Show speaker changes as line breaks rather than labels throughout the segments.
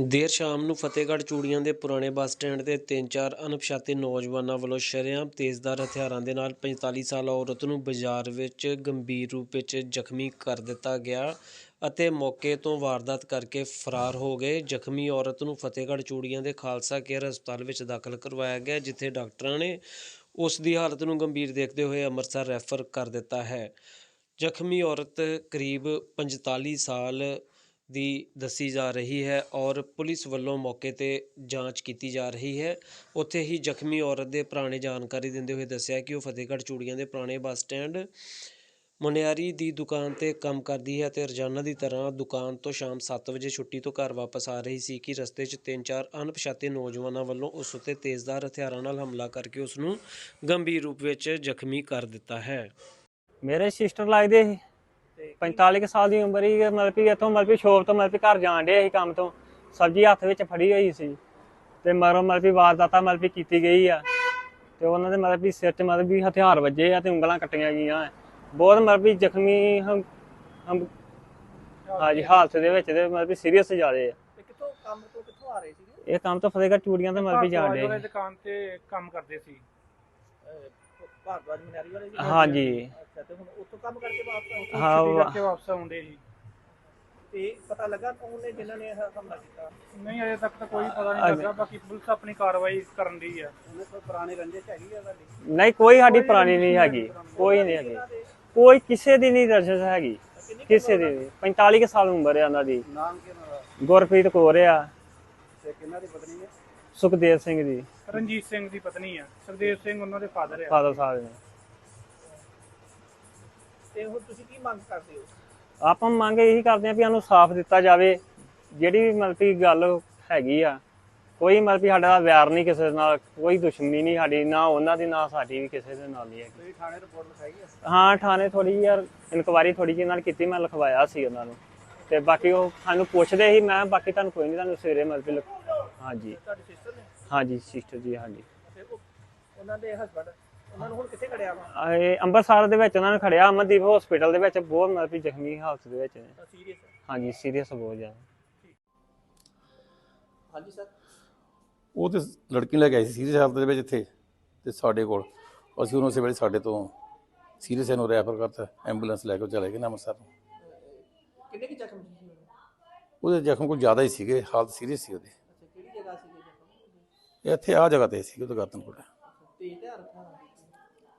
ਦੇਰ ਸ਼ਾਮ ਨੂੰ ਫਤਿਹਗੜ੍ਹ ਚੂੜੀਆਂ ਦੇ ਪੁਰਾਣੇ ਬੱਸ ਸਟੈਂਡ ਤੇ ਤਿੰਨ ਚਾਰ ਅਣਪਛਾਤੇ ਨੌਜਵਾਨਾਂ ਵੱਲੋਂ ਸ਼ਰੇਆਮ ਤੇਜ਼ਧਾਰ ਹਥਿਆਰਾਂ ਦੇ ਨਾਲ 45 ਸਾਲਾ ਔਰਤ ਨੂੰ ਬਾਜ਼ਾਰ ਵਿੱਚ ਗੰਭੀਰ ਰੂਪ ਵਿੱਚ ਜ਼ਖਮੀ ਕਰ ਦਿੱਤਾ ਗਿਆ ਅਤੇ ਮੌਕੇ ਤੋਂ ਵਾਰਦਾਤ ਕਰਕੇ ਫਰਾਰ ਹੋ ਗਏ। ਜ਼ਖਮੀ ਔਰਤ ਨੂੰ ਫਤਿਹਗੜ੍ਹ ਚੂੜੀਆਂ ਦੇ ਖਾਲਸਾ ਕੇਅਰ ਹਸਪਤਾਲ ਵਿੱਚ ਦਾਖਲ ਕਰਵਾਇਆ ਗਿਆ, ਜਿੱਥੇ ਡਾਕਟਰਾਂ ਨੇ ਉਸ ਦੀ ਹਾਲਤ ਨੂੰ ਗੰਭੀਰ ਦੇਖਦੇ ਹੋਏ ਅੰਮ੍ਰਿਤਸਰ ਰੈਫਰ ਕਰ ਦਿੱਤਾ ਹੈ। ਜ਼ਖਮੀ ਔਰਤ ਕਰੀਬ 45 ਸਾਲ ਦੀ ਦੱਸੀ ਜਾ ਰਹੀ ਹੈ ਔਰ ਪੁਲਿਸ ਵੱਲੋਂ ਮੌਕੇ ਤੇ ਜਾਂਚ ਕੀਤੀ ਜਾ ਰਹੀ ਹੈ। ਉੱਥੇ ਹੀ ਜ਼ਖਮੀ ਔਰਤ ਦੇ ਪੁਰਾਣੇ ਜਾਣਕਾਰੀ ਦਿੰਦੇ ਹੋਏ ਦੱਸਿਆ ਕਿ ਉਹ ਫਤਿਹਗੜ੍ਹ ਚੂੜੀਆਂ ਦੇ ਪੁਰਾਣੇ ਬੱਸ ਸਟੈਂਡ ਮੁਨਿਆਰੀ ਦੀ ਦੁਕਾਨ ਤੇ ਕੰਮ ਕਰਦੀ ਹੈ ਅਤੇ ਰੋਜ਼ਾਨਾ ਦੀ ਤਰ੍ਹਾਂ ਦੁਕਾਨ ਤੋਂ ਸ਼ਾਮ 7 ਵਜੇ ਛੁੱਟੀ ਤੋਂ ਘਰ ਵਾਪਸ ਆ ਰਹੀ ਸੀ ਕਿ ਰਸਤੇ 'ਚ ਤਿੰਨ ਚਾਰ ਅਣਪਛਾਤੇ ਨੌਜਵਾਨਾਂ ਵੱਲੋਂ ਉਸ ਉੱਤੇ ਤੇਜ਼ਧਾਰ ਹਥਿਆਰਾਂ ਨਾਲ ਹਮਲਾ ਕਰਕੇ ਉਸ ਨੂੰ ਗੰਭੀਰ ਰੂਪ ਵਿੱਚ ਜ਼ਖਮੀ ਕਰ ਦਿੱਤਾ ਹੈ।
ਮੇਰੇ ਸਿਸਟਰ ਲੱਗਦੇ ਸੀ। 45 ਕੁ ਸਾਲ ਦੀ ਉਮਰ ਹੀ ਮਤਲਬ ਕਿ ਇੱਥੋਂ ਮਤਲਬ ਕਿ ਸ਼ੋਪ ਤੋਂ ਮਤਲਬ ਕਿ ਘਰ ਜਾਣ ਡੇ ਸੀ ਕੰਮ ਤੋਂ ਸਬਜ਼ੀ ਹੱਥ ਵਿੱਚ ਫੜੀ ਹੋਈ ਸੀ ਤੇ ਮਰੋ ਮਤਲਬ ਕਿ ਵਾਰਦਾਤਾ ਮਤਲਬ ਕਿ ਕੀਤੀ ਗਈ ਆ ਤੇ ਉਹਨਾਂ ਦੇ ਮਤਲਬ ਕਿ ਸਿਰ 'ਚ ਮਤਲਬ ਕਿ ਹਥਿਆਰ ਵੱਜੇ ਆ ਤੇ ਉਂਗਲਾਂ ਕੱਟੀਆਂ ਗਈਆਂ ਬਹੁਤ ਮਤਲਬ ਕਿ ਜ਼ਖਮੀ ਹਮ ਹਮ ਹਾਂਜੀ ਹਾਲਤ ਦੇ ਵਿੱਚ ਤੇ ਮਤਲਬ ਕਿ ਸੀਰੀਅਸ ਜ਼ਿਆਦੇ ਆ
ਤੇ ਕਿੱਥੋਂ ਕੰਮ ਤੋਂ ਕਿੱਥੋਂ ਆ ਰਹੇ ਸੀਗੇ
ਇਹ ਕੰਮ ਤਾਂ ਫਤਿਹਗੜ੍ਹ ਚੂੜੀਆਂ ਤੇ ਮਤਲਬ ਕਿ ਜਾਣ ਡੇ
ਦੁਕਾਨ ਤੇ ਕੰਮ ਕਰਦੇ ਸੀ
ਅਹ, ਭਾਰਤਵਾਜ ਮਨਿਆਰੀ ਵਾਲੇ ਜੀ
ਹਾਂਜੀ
ਕੰਮ ਕਰਕੇ ਵਾਪਸ ਆਏ
ਹਾਂ,
ਛੁੱਟੀ
ਵਾ-
ਕਰਕੇ ਵਾਪਸ ਆਉਂਦੇ ਸੀ।
ਤੇ ਪਤਾ ਲੱਗਾ ਕੌਣ ਨੇ ਜਿਨ੍ਹਾਂ ਨੇ ਇਹ ਹਮਲਾ ਕੀਤਾ?
ਨਹੀਂ ਅਜੇ ਤੱਕ ਤਾਂ ਕੋਈ ਪਤਾ ਨਹੀਂ ਲੱਗਾ ਬਾਕੀ ਪੁਲਿਸ ਆਪਣੀ ਕਾਰਵਾਈ ਕਰਨ ਦੀ ਹੈ
ਉਹਨੇ ਕੋਈ ਪੁਰਾਣੀ ਰੰਜਿਸ਼ ਹੈਗੀ ਆ ਤੁਹਾਡੀ?
ਨਹੀਂ ਕੋਈ ਸਾਡੀ ਪੁਰਾਣੀ ਨਹੀਂ ਹੈਗੀ। ਕੋਈ ਨਹੀਂ ਹੈਗੀ। ਕੋਈ ਕਿਸੇ ਦੀ ਨਹੀਂ ਰਜਿਸ ਹੈਗੀ। ਕਿਸੇ ਦੀ ਨਹੀਂ। 45 ਕੁ ਸਾਲ ਉਮਰ ਹੈ ਉਹਨਾਂ ਦੀ।
ਨਾਮ ਕੀ ਉਹਨਾਂ ਦਾ?
ਗੁਰਪ੍ਰੀਤ ਕੌਰ ਆ।
ਤੇ ਕਿਹਨਾਂ ਦੀ ਪਤਨੀ ਹੈ
ਸੁਖਦੇਵ ਸਿੰਘ ਦੀ।
ਰਣਜੀਤ ਸਿੰਘ ਦੀ ਪਤਨੀ ਆ। ਸੁਖਦੇਵ ਸਿੰਘ ਉਹਨਾਂ ਦੇ ਫਾਦਰ ਆ।
ਫਾਦਰ ਸਾਹਿਬ ਨੇ।
ਤੇ ਹੁਣ ਤੁਸੀਂ ਕੀ ਮੰਗ ਕਰਦੇ ਹੋ?
ਆਪਾਂ ਮੰਗ ਇਹੀ ਕਰਦੇ ਹਾਂ ਵੀ ਸਾਨੂੰ ਸਾਫ਼ ਦਿੱਤਾ ਜਾਵੇ ਜਿਹੜੀ ਵੀ ਮਤਲਬ ਕਿ ਗੱਲ ਹੈਗੀ ਆ ਕੋਈ ਮਤਲਬ ਕਿ ਸਾਡਾ ਵੈਰ ਨਹੀਂ ਕਿਸੇ ਨਾਲ ਕੋਈ ਦੁਸ਼ਮਣੀ ਨਹੀਂ ਸਾਡੀ ਨਾ ਉਹਨਾਂ ਦੀ ਨਾ ਸਾਡੀ ਵੀ ਕਿਸੇ ਦੇ ਨਾਲ ਨਹੀਂ ਹੈਗੀ।
ਤੁਸੀਂ ਥਾਣੇ ਰਿਪੋਰਟ ਲਿਖਾਈ ਹੈ
ਹਾਂ ਥਾਣੇ ਥੋੜੀ ਯਾਰ ਇਨਕੁਆਰੀ ਥੋੜੀ ਜਿਹੀ ਨਾਲ ਕੀਤੀ ਮੈਂ ਲਿਖਵਾਇਆ ਸੀ ਉਹਨਾਂ ਨੂੰ। ਤੇ ਬਾਕੀ ਉਹ ਸਾਨੂੰ ਪੁੱਛਦੇ ਸੀ ਮੈਂ ਬਾਕੀ ਤੁਹਾਨੂੰ ਕੋਈ ਨਹੀਂ ਤੁਹਾਨੂੰ ਸਵੇਰੇ ਮਤਲਬ ਕਿ ਲਿਖ- ਹਾਂਜੀ।
ਤੁਹਾਡੀ ਸਿਸਟਰ ਨੇ?
ਹਾਂਜੀ ਸਿਸਟਰ ਜੀ ਹਾਂਜੀ।
ਤੇ ਉਹ- ਉਹਨਾਂ ਦੇ ਹਸਬੰਡ ਉਹਨਾਂ ਨੂੰ ਹੁਣ ਕਿੱਥੇ ਖੜਿਆ ਵਾ?
ਇਹ ਅੰਮ੍ਰਿਤਸਰ ਦੇ ਵਿੱਚ ਉਹਨਾਂ ਨੇ ਖੜਿਆ ਅਮਨਦੀਪ ਹਸਪੀਟਲ ਦੇ ਵਿੱਚ ਬਹੁਤ ਮਤਲਬ ਕਿ ਜ਼ਖਮੀ ਹਾਲਤ ਦੇ ਵਿੱਚ। ਨੇ
ਸੀਰੀਅਸ
ਹਾਂਜੀ ਸੀਰੀਅਸ ਬਹੁਤ ਜ਼ਿਆਦਾ।
ਹਾਂਜੀ ਸਰ
ਉਹ ਤੇ ਲੜਕੀ ਨੂੰ ਲੈ ਕੇ ਆਈ ਸੀ ਸੀਰੀਅਸ ਹਾਲਤ ਦੇ ਵਿੱਚ ਇੱਥੇ ਤੇ ਸਾਡੇ ਕੋਲ। ਅਸੀਂ ਉਹਨੂੰ ਉਸੇ ਵੇਲੇ ਸਾਡੇ ਤੋਂ ਸੀਰੀਅਸ ਇਹਨੂੰ ਰੈਫਰ ਕਰਤਾ ਐਂਬੂਲੈਂਸ ਲੈ ਕੇ ਉਹ ਚਲੇ ਗਏ ਨਾ ਅੰਮ੍ਰਿਤਸਰ ਨੂੰ
ਕਿੰਨੇ ਕੀ ਜ਼ਖਮ ਸੀ ਉਹਦੇ?
ਉਹਦੇ ਜ਼ਖਮ ਕੋਈ ਜ਼ਿਆਦਾ ਹੀ ਸੀਗੇ ਹਾਲਤ ਸੀਰੀਅਸ ਸੀ ਉਹਦੀ।
ਅੱਛਾ ਕਿਹੜੀ ਜਗ੍ਹਾ ਸੀ ਜ਼ਖਮ
ਇਹ ਇੱਥੇ ਆ ਜਗ੍ਹਾ ਤੇ ਸੀ ਗਰਦਨ ਕੋਲ
ਤੇ ਤੇ ਰੱਖਾ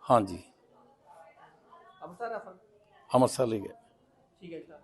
ਹਾਂਜੀ।
ਅੰਮ੍ਰਿਤਸਰ
ਅੰਮ੍ਰਿਤਸਰ ਲਈ ਗਏ
ਠੀਕ ਹੈ ਸਰ।